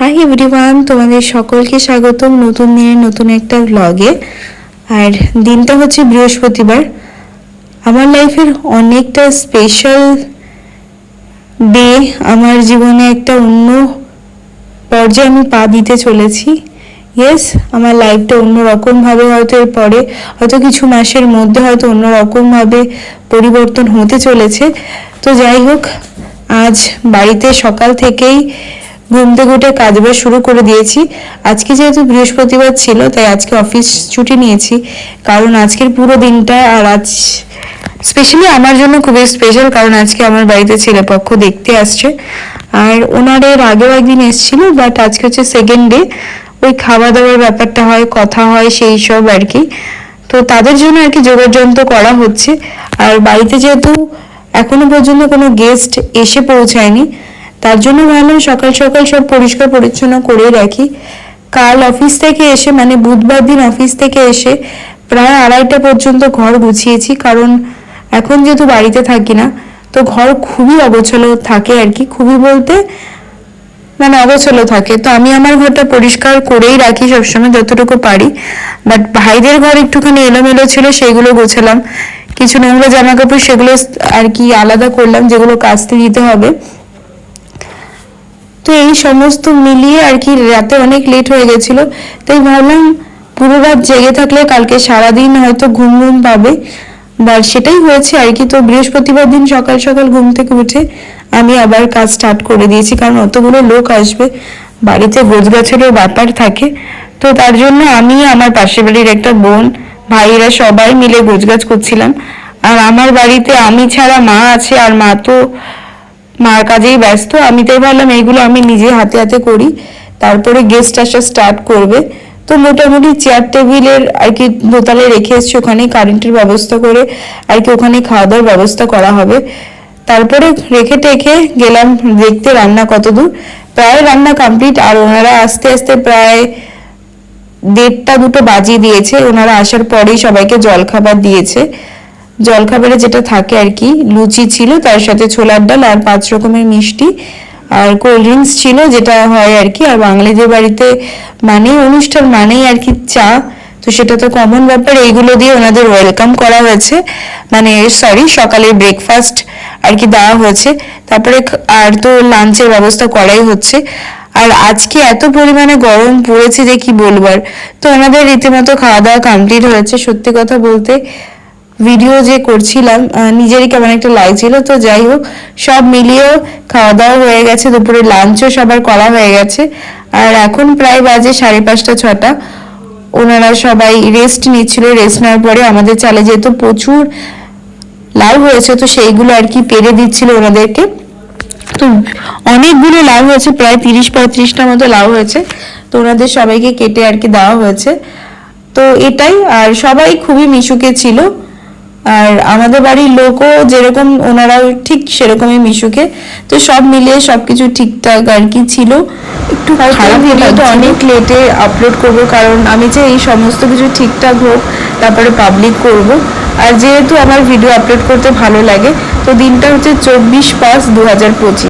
Hi everyone তোমাদের সকলকে স্বাগতম নতুন দিনের নতুন একটা ব্লগে আর দিনটা হচ্ছে বৃহস্পতিবার। আমার লাইফের অনেকটা স্পেশাল ডে আমার জীবনে একটা অন্য পর্যায়ে আমি পা দিতে চলেছি। ইয়েস আমার লাইফটা অন্যরকমভাবে হয়তো এরপরে, হয়তো কিছু মাসের মধ্যে হয়তো অন্যরকমভাবে পরিবর্তন হতে চলেছে। তো যাই হোক, আজ বাড়িতে সকাল থেকেই ঘুম থেকে উঠে কাজবাজ শুরু করে দিয়েছি। আজকে যেহেতু বৃহস্পতিবার ছিল, তাই আজকে অফিস ছুটি নিয়েছি। কারণ আজকের পুরো দিনটা আর আজ স্পেশালি আমার জন্য খুবই স্পেশাল কারণ আজকে আমার বাড়িতে ছেলেপক্ষ দেখতে আসছে। আর ওনার এর আগেও একদিন এসেছিল বাট আজকে হচ্ছে সেকেন্ড ডে ওই খাওয়া দাওয়ার ব্যাপারটা হয়, কথা হয়, সেই সব আর কি। তো তাদের জন্য আর কি যোগাযন্ত্র করা হচ্ছে। আর বাড়িতে যেহেতু এখনও পর্যন্ত কোনো গেস্ট এসে পৌঁছায়নি তার জন্য ভাবলাম সকাল সকাল সব পরিষ্কার পরিচ্ছন্ন করেই রাখি। কাল অফিস থেকে এসে মানে বুধবার দিন অফিস থেকে এসে প্রায় আড়াইটা পর্যন্ত ঘর গুছিয়েছি, কারণ এখন যেহেতু বাড়িতে থাকি না, তো ঘর খুবই অগোছালো থাকে আর কি, খুবই বলতে মানে অগোছালো থাকে। তো আমি আমার ঘরটা পরিষ্কার করেই রাখি সবসময় যতটুকু পারি। বাট ভাইদের ঘর একটুখানি এলোমেলো ছিল, সেগুলো গোছালাম। কিছু নোংরা জামা কাপড় সেগুলো আর কি আলাদা করলাম, যেগুলো কাচতে দিতে হবে। তো এই সমস্ত মিলিয়ে আর কি রাতে অনেক লেট হয়ে গেছিল। তাই ভাবলাম পুরো রাত জেগে থাকলে কালকে সারাদিন হয়তো ঘুম ঘুম পাবে। বা সেটাই হয়েছে আর কি। তো বৃহস্পতিবার দিন সকাল সকাল ঘুম থেকে উঠে আমি আবার কাজ স্টার্ট করে দিয়েছি, কারণ অতগুলো লোক আসবে, বাড়িতে গোছগাছেরও ব্যাপার থাকে। তো তার জন্য আমি, আমার পাশের বাড়ির একটা বোন, ভাইয়েরা সবাই মিলে গোছগাছ করছিলাম। আর আমার বাড়িতে আমি ছাড়া মা আছে আর মা তো মার কাজেই ব্যস্ত। আমি তাই ভাবলাম, এইগুলো আমি নিজে হাতে হাতে করি। তারপরে গেস্ট আসা স্টার্ট করবে। তো মোটামুটি চেয়ার টেবিলের আর কি দোতলে রেখে এসছি ওখানে কারেন্টের ব্যবস্থা করে আর কি ওখানে খাওয়া দাওয়ার ব্যবস্থা করা হবে। তারপরে রেখে টেখে গেলাম দেখতে রান্না কত দূর। প্রায় রান্না কমপ্লিট আর ওনারা আস্তে আস্তে প্রায় দেড়টা দুটো বাজিয়ে দিয়েছে। ওনারা আসার পরেই সবাইকে জলখাবার দিয়েছে। জলখাবারে যেটা থাকে আর কি, লুচি ছিল, তার সাথে ছোলার ডাল আর পাঁচ রকমের মিষ্টি আর কোল্ড ড্রিঙ্কস ছিল, যেটা হয় আর কি, আর বাঙালিদের বাড়িতে মানেই, অনুষ্ঠান মানেই আর কি চা, তো সেটা তো কমন ব্যাপার, এইগুলো দিয়ে ওনাদের ওয়েলকাম করা হয়েছে। মানে সরি সকালে ব্রেকফাস্ট আর কি দেওয়া হয়েছে। তারপরে আর তো লাঞ্চের ব্যবস্থা করাই হচ্ছে। আর আজকে এত পরিমাণে গরম পড়েছে যে কি বলবার তো ওনাদের রীতিমতো খাওয়া দাওয়া কমপ্লিট হয়েছে, সত্যি কথা বলতে। ভিডিও যে করছিলাম নিজেরই কেমন একটা লাগছিল। তো যাই হোক, সব মিলিয়েও খাওয়া দাওয়া হয়ে গেছে, দুপুরে লাঞ্চও সবার করা হয়ে গেছে। আর এখন প্রায় বাজে সাড়ে পাঁচটা, ছটা। ওনারা সবাই রেস্ট নিচ্ছিল। রেস্ট নেওয়ার পরে আমাদের চালে যেহেতু প্রচুর লাউ হয়েছে, তো সেইগুলো আর কি পেরে দিচ্ছিল ওনাদেরকে। তো অনেকগুলো লাউ হয়েছে, প্রায় তিরিশ পঁয়ত্রিশটার মতো লাউ হয়েছে। তো ওনাদের সবাইকে কেটে আর কি দেওয়া হয়েছে। তো এটাই, আর সবাই খুবই মিশুকে ছিল। আর আমাদের বাড়ির লোকও যেরকম ওনারা ঠিক সেরকমই মিশুকে। তো সব মিলিয়ে সবকিছু ঠিকঠাক আর কি ছিল। একটু খারাপ তো অনেক লেটে আপলোড করব কারণ আমি যে এই সমস্ত কিছু ঠিকঠাক হোক তারপরে পাবলিক করব। আর যেহেতু আমার ভিডিও আপলোড করতে ভালো লাগে তো দিনটা হচ্ছে চব্বিশ পাঁচ দু হাজার পঁচিশ।